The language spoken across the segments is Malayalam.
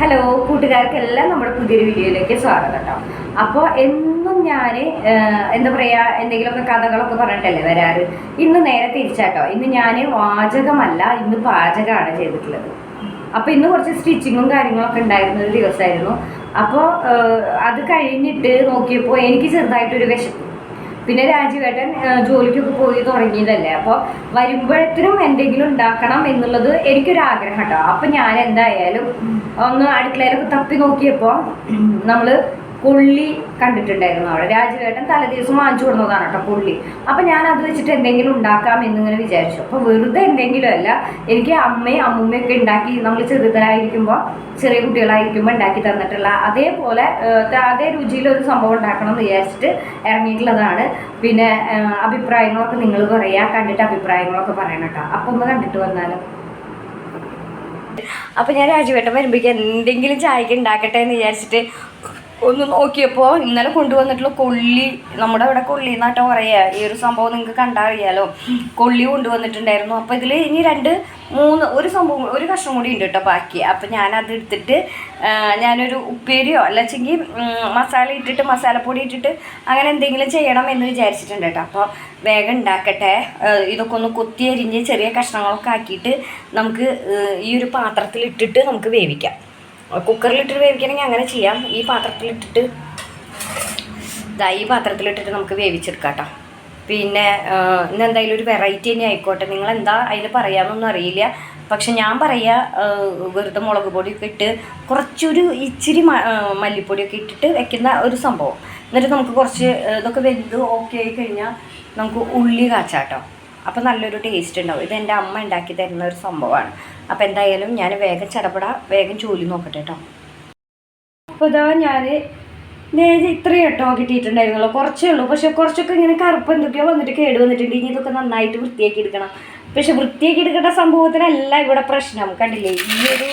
ഹലോ കൂട്ടുകാർക്കെല്ലാം നമ്മുടെ പുതിയൊരു വീഡിയോയിലേക്ക് സ്വാഗതം കേട്ടോ. അപ്പോൾ എന്നും ഞാൻ എന്താ പറയുക എന്തെങ്കിലുമൊക്കെ കഥകളൊക്കെ പറഞ്ഞിട്ടല്ലേ വരാറ്? ഇന്ന് നേരെ തിരിച്ചാട്ടോ. ഇന്ന് ഞാൻ വാചകമല്ല ഇന്ന് പാചകമാണ് ചെയ്തിട്ടുള്ളത്. അപ്പോൾ ഇന്ന് കുറച്ച് സ്റ്റിച്ചിങ്ങും കാര്യങ്ങളൊക്കെ ഉണ്ടായിരുന്ന ഒരു ദിവസമായിരുന്നു. അപ്പോൾ അത് കഴിഞ്ഞിട്ട് നോക്കിയപ്പോൾ എനിക്ക് ചെറുതായിട്ടൊരു വിശപ്പ്. പിന്നെ രാജുവേട്ടൻ ജോലിക്കൊക്കെ പോയി തുടങ്ങിയതല്ലേ? അപ്പോൾ വരുമ്പോഴത്തിനും എന്തെങ്കിലും ഉണ്ടാക്കണം എന്നുള്ളത് എനിക്കൊരു ആഗ്രഹം കേട്ടോ അപ്പം ഞാൻ എന്തായാലും ഒന്ന് അടുക്കളയിലൊക്കെ തപ്പി നോക്കിയപ്പോൾ നമ്മൾ കൊള്ളി കണ്ടിട്ടുണ്ടായിരുന്നു അവിടെ. രാജുവേട്ടൻ തലേദിവസം വാങ്ങിച്ചു കൊടുന്നതാണ് കേട്ടോ പുള്ളി. അപ്പം ഞാൻ അത് വെച്ചിട്ട് എന്തെങ്കിലും ഉണ്ടാക്കാം എന്നിങ്ങനെ വിചാരിച്ചു. അപ്പോൾ വെറുതെ എന്തെങ്കിലും അല്ല എനിക്ക് അമ്മയും അമ്മൂമ്മയൊക്കെ ഉണ്ടാക്കി നമ്മൾ ചെറുതരായിരിക്കുമ്പോൾ ചെറിയ കുട്ടികളായിരിക്കുമ്പോൾ ഉണ്ടാക്കി തന്നിട്ടുള്ള അതേപോലെ അതേ രുചിയിൽ ഒരു സംഭവം ഉണ്ടാക്കണം എന്ന് വിചാരിച്ചിട്ട് ഇറങ്ങിയിട്ടുള്ളതാണ്. പിന്നെ അഭിപ്രായങ്ങളൊക്കെ നിങ്ങൾ പറയുക കണ്ടിട്ട് അഭിപ്രായങ്ങളൊക്കെ പറയണം കേട്ടോ. അപ്പോൾ ഒന്ന് കണ്ടിട്ട് വന്നാലും. അപ്പോൾ ഞാൻ രാജുവേട്ടൻ വരുമ്പോഴേക്കും എന്തെങ്കിലും ചായക്ക് ഉണ്ടാക്കട്ടെ എന്ന് വിചാരിച്ചിട്ട് ഒന്ന് നോക്കിയപ്പോൾ ഇന്നലെ കൊണ്ടുവന്നിട്ടുള്ള കൊള്ളി നമ്മുടെ ഇവിടെ കൊള്ളി എന്നാട്ടോ പറയുക ഈ ഒരു സംഭവം നിങ്ങൾക്ക് കണ്ടറിയാലോ. കൊള്ളി കൊണ്ടുവന്നിട്ടുണ്ടായിരുന്നു. അപ്പോൾ ഇതിൽ ഇനി രണ്ട് മൂന്ന് ഒരു സംഭവം ഒരു കഷ്ണം കൂടി ഉണ്ട് കേട്ടോ ബാക്കി. അപ്പോൾ ഞാനത് എടുത്തിട്ട് ഞാനൊരു ഉപ്പേരിയോ അല്ലെങ്കിൽ മസാല ഇട്ടിട്ട് മസാലപ്പൊടി ഇട്ടിട്ട് അങ്ങനെ എന്തെങ്കിലും ചെയ്യണം എന്ന് വിചാരിച്ചിട്ടുണ്ട് കേട്ടോ അപ്പോൾ വേഗം ഉണ്ടാക്കട്ടെ ഇതൊക്കെ ഒന്ന് കൊത്തി അരിഞ്ഞ് ചെറിയ കഷ്ണങ്ങളൊക്കെ ആക്കിയിട്ട് നമുക്ക് ഈ ഒരു പാത്രത്തിൽ ഇട്ടിട്ട് നമുക്ക് വേവിക്കാം. കുക്കറിലിട്ടിട്ട് വേവിക്കണമെങ്കിൽ അങ്ങനെ ചെയ്യാം. ഈ പാത്രത്തിലിട്ടിട്ട് ഇതാ ഈ പാത്രത്തിലിട്ടിട്ട് നമുക്ക് വേവിച്ചെടുക്കാം കേട്ടോ പിന്നെ ഇന്ന് എന്തായാലും ഒരു വെറൈറ്റി തന്നെ ആയിക്കോട്ടെ. നിങ്ങൾ എന്താ അതിൽ പറയാമെന്നൊന്നും അറിയില്ല. പക്ഷെ ഞാൻ പറയുക വെറുതെ മുളക് പൊടിയൊക്കെ ഇട്ട് കുറച്ചൊരു ഇച്ചിരി മല്ലിപ്പൊടിയൊക്കെ ഇട്ടിട്ട് വെക്കുന്ന ഒരു സംഭവം. എന്നിട്ട് നമുക്ക് കുറച്ച് ഇതൊക്കെ വെന്ത് ഓക്കെ ആയി കഴിഞ്ഞാൽ നമുക്ക് ഉള്ളി കാച്ചാട്ടോ. അപ്പോൾ നല്ലൊരു ടേസ്റ്റ് ഉണ്ടാവും. ഇത് എന്റെ അമ്മ ഉണ്ടാക്കി തരുന്ന ഒരു സംഭവമാണ്. അപ്പോൾ എന്തായാലും ഞാൻ വേഗം ചടപട വേഗം ജോലി നോക്കട്ടെ കേട്ടോ അപ്പോൾ ഇതാ ഞാൻ ഇത്രയും കേട്ടോ കിട്ടിയിട്ടുണ്ടായിരുന്നുള്ളൂ. കുറച്ചേ ഉള്ളൂ. പക്ഷെ കുറച്ചൊക്കെ ഇങ്ങനെ കറുപ്പ് എന്തൊക്കെയോ വന്നിട്ട് കേട് വന്നിട്ടുണ്ട്. ഇനി ഇതൊക്കെ നന്നായിട്ട് വൃത്തിയാക്കി എടുക്കണം. പക്ഷെ വൃത്തിയാക്കി എടുക്കേണ്ട സംഭവത്തിനല്ല ഇവിടെ പ്രശ്നം. കണ്ടില്ലേ? ഈ ഒരു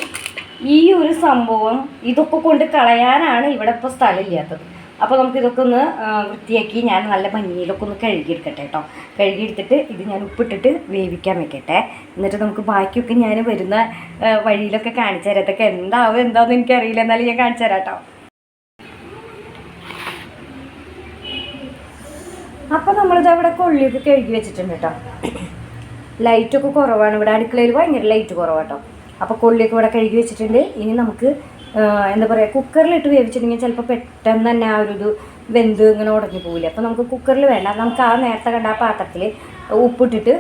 ഈ ഒരു സംഭവം ഇതൊക്കെ കൊണ്ട് കളയാനാണ് ഇവിടെ ഇപ്പോൾ സ്ഥലമില്ലാത്തത് അപ്പോൾ നമുക്ക് ഇതൊക്കെ ഒന്ന് വൃത്തിയാക്കി ഞാൻ നല്ല ഭംഗിയിലൊക്കെ ഒന്ന് കഴുകിയെടുക്കട്ടെ കേട്ടോ. കഴുകിയെടുത്തിട്ട് ഇത് ഞാൻ ഉപ്പിട്ടിട്ട് വേവിക്കാൻ വെക്കട്ടെ. എന്നിട്ട് നമുക്ക് ബാക്കിയൊക്കെ ഞാൻ വരുന്ന വഴിയിലൊക്കെ കാണിച്ചു തരാം. ഇതൊക്കെ എന്താവും എന്താണെന്ന് എനിക്കറിയില്ല. എന്നാലും ഞാൻ കാണിച്ചു തരാം കേട്ടോ. അപ്പം നമ്മളിത് അവിടെ കൊള്ളിയൊക്കെ കഴുകി വെച്ചിട്ടുണ്ട് കേട്ടോ. ലൈറ്റൊക്കെ കുറവാണ്. ഇവിടെ അടുക്കളയിൽ ഭയങ്കര ലൈറ്റ് കുറവാട്ടോ അപ്പോൾ കൊള്ളിയൊക്കെ ഇവിടെ കഴുകി വെച്ചിട്ടുണ്ട്. ഇനി നമുക്ക് എന്താ പറയുക കുക്കറിലിട്ട് വേവിച്ചിട്ടുണ്ടെങ്കിൽ ചിലപ്പോൾ പെട്ടെന്ന് തന്നെ ആ ഒരു ഇത് വെന്ത് ഇങ്ങനെ ഉടഞ്ഞു പോകില്ല അപ്പോൾ നമുക്ക് കുക്കറിൽ വേണ്ട. നമുക്ക് ആ നേരത്തെ കണ്ട ആ പാത്രത്തിൽ ഉപ്പിട്ടിട്ട്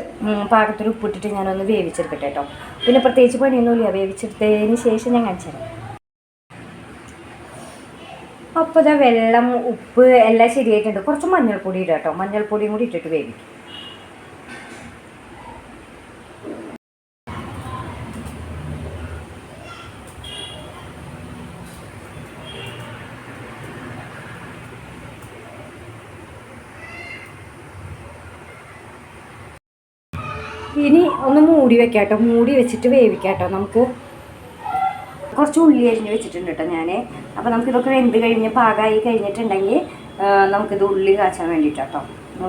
പാകത്തിൽ ഉപ്പിട്ടിട്ട് ഞാനൊന്ന് വേവിച്ചെടുക്കട്ടെ കേട്ടോ പിന്നെ പ്രത്യേകിച്ച് പണിയൊന്നുമില്ല. വേവിച്ചെടുത്തതിന് ശേഷം ഞാൻ കാണിച്ചു തരാം. അപ്പോൾ ഇതാ വെള്ളം ഉപ്പ് എല്ലാം ശരിയായിട്ടുണ്ട്. കുറച്ച് മഞ്ഞൾപ്പൊടി ഇടാം കേട്ടോ മഞ്ഞൾപ്പൊടിയും കൂടി ഇട്ടിട്ട് വേവിക്കും. ഇനി ഒന്ന് മൂടി വെക്കാട്ടോ. കേട്ടോ മൂടി വെച്ചിട്ട് വേവിക്കാം കേട്ടോ നമുക്ക്. കുറച്ച് ഉള്ളി അരിഞ്ഞ് വെച്ചിട്ടുണ്ട് കേട്ടോ ഞാൻ അപ്പോൾ നമുക്കിതൊക്കെ വെന്ത് കഴിഞ്ഞ് പാകമായി കഴിഞ്ഞിട്ടുണ്ടെങ്കിൽ നമുക്കിത് ഉള്ളി കാച്ചാൻ വേണ്ടിയിട്ട് കേട്ടോ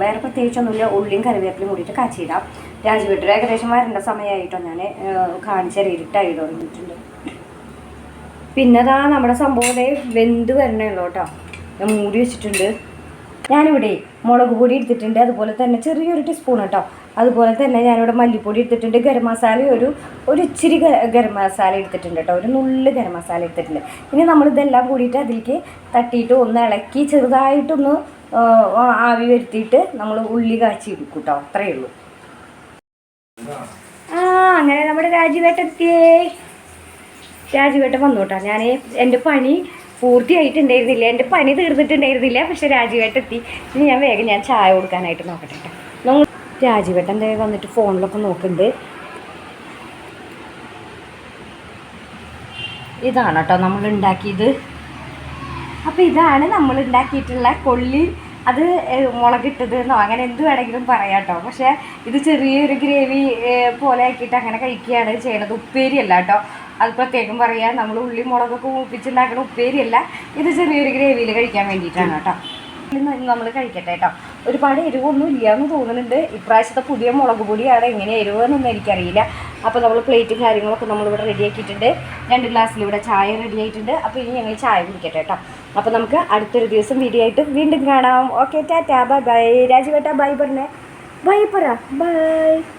വേറെ പ്രത്യേകിച്ചൊന്നുമില്ല ഉള്ളിയും കറിവേപ്പിലയും കൂടിയിട്ട് കാച്ചിടാം രാജുവീട്ടിൽ ഏകദേശം വരേണ്ട സമയമായിട്ടോ ഞാൻ കാണിച്ചാൽ ഇരുട്ടായി തുടങ്ങിയിട്ടുണ്ട് പിന്നെ അതാ നമ്മുടെ സംഭവം വെന്ത് വരണേ ഉള്ളൂ കേട്ടോ. ഞാൻ മൂടി വെച്ചിട്ടുണ്ട്. ഞാനിവിടെ മുളക് പൊടി എടുത്തിട്ടുണ്ട്. അതുപോലെ തന്നെ ചെറിയൊരു ടീസ്പൂൺ കേട്ടോ അതുപോലെ തന്നെ ഞാനിവിടെ മല്ലിപ്പൊടി എടുത്തിട്ടുണ്ട്. ഗരം മസാല ഒരു ഒരു ഇച്ചിരി ഗരം മസാല എടുത്തിട്ടുണ്ട് കേട്ടോ ഒരു നുള്ള് ഗരം മസാല എടുത്തിട്ടുണ്ട്. ഇനി നമ്മളിതെല്ലാം കൂടിയിട്ട് അതിലേക്ക് തട്ടിയിട്ട് ഒന്ന് ഇളക്കി ചെറുതായിട്ടൊന്ന് ആവി വരുത്തിയിട്ട് നമ്മൾ ഉള്ളി കാച്ചി എടുക്കും കേട്ടോ അത്രയേ ഉള്ളൂ. ആ അങ്ങനെ നമ്മുടെ രാജുവേട്ടെത്തിയേ രാജുവേട്ടൻ വന്നു കേട്ടോ ഞാൻ എന്റെ പണി പൂർത്തിയായിട്ടുണ്ടായിരുന്നില്ല. എന്റെ പണി തീർന്നിട്ടുണ്ടായിരുന്നില്ല. പക്ഷെ രാജീവേട്ടെത്തി ഇനി ഞാൻ വേഗം ഞാൻ ചായ കൊടുക്കാനായിട്ട് നോക്കട്ടെ കേട്ടോ നമ്മൾ രാജുവേട്ടൻ വന്നിട്ട് ഫോണിലൊക്കെ നോക്കുന്നുണ്ട് ഇതാണ് കേട്ടോ നമ്മൾ ഉണ്ടാക്കിയത് അപ്പോൾ ഇതാണ് നമ്മൾ ഉണ്ടാക്കിയിട്ടുള്ള കൊള്ളി. അത് ഏഹ്, മുളകിട്ടത് എന്നോ അങ്ങനെ എന്ത് വേണമെങ്കിലും പറയാം കേട്ടോ പക്ഷേ ഇത് ചെറിയൊരു ഗ്രേവി പോലെ ആക്കിയിട്ട് അങ്ങനെ കഴിക്കുകയാണ് ചെയ്യണത്. ഉപ്പേരിയല്ല കേട്ടോ. അത് പ്രത്യേകം പറയാം നമ്മൾ ഉള്ളി മുളകൊക്കെ മൂപ്പിച്ചുണ്ടാക്കുന്ന ഉപ്പേരിയല്ല ഇത് ചെറിയൊരു ഗ്രേവിയിൽ കഴിക്കാൻ വേണ്ടിയിട്ടാണ് കേട്ടോ. നമ്മൾ കഴിക്കട്ടെ കേട്ടോ. ഒരുപാട് എരിവൊന്നും എന്ന് തോന്നുന്നുണ്ട്. ഇപ്രാവശ്യത്തെ പുതിയ മുളക് പൊടിയാണ് എങ്ങനെ എരിവെന്നൊന്നും എനിക്കറിയില്ല. അപ്പോൾ നമ്മൾ പ്ലേറ്റും കാര്യങ്ങളൊക്കെ നമ്മളിവിടെ റെഡിയാക്കിയിട്ടുണ്ട് രണ്ട് ഗ്ലാസ്സിൽ ഇവിടെ ചായ റെഡി ആയിട്ടുണ്ട്. അപ്പോൾ ഇനി ഞങ്ങൾ ചായ കുടിക്കട്ടെ കേട്ടോ. അപ്പോൾ നമുക്ക് അടുത്തൊരു ദിവസം വീഡിയോ ആയിട്ട് വീണ്ടും കാണാം. Okay tata. ബൈ ബൈ രാജുവേട്ടാ ബൈ പറഞ്ഞേ. ബൈ പറ ബൈ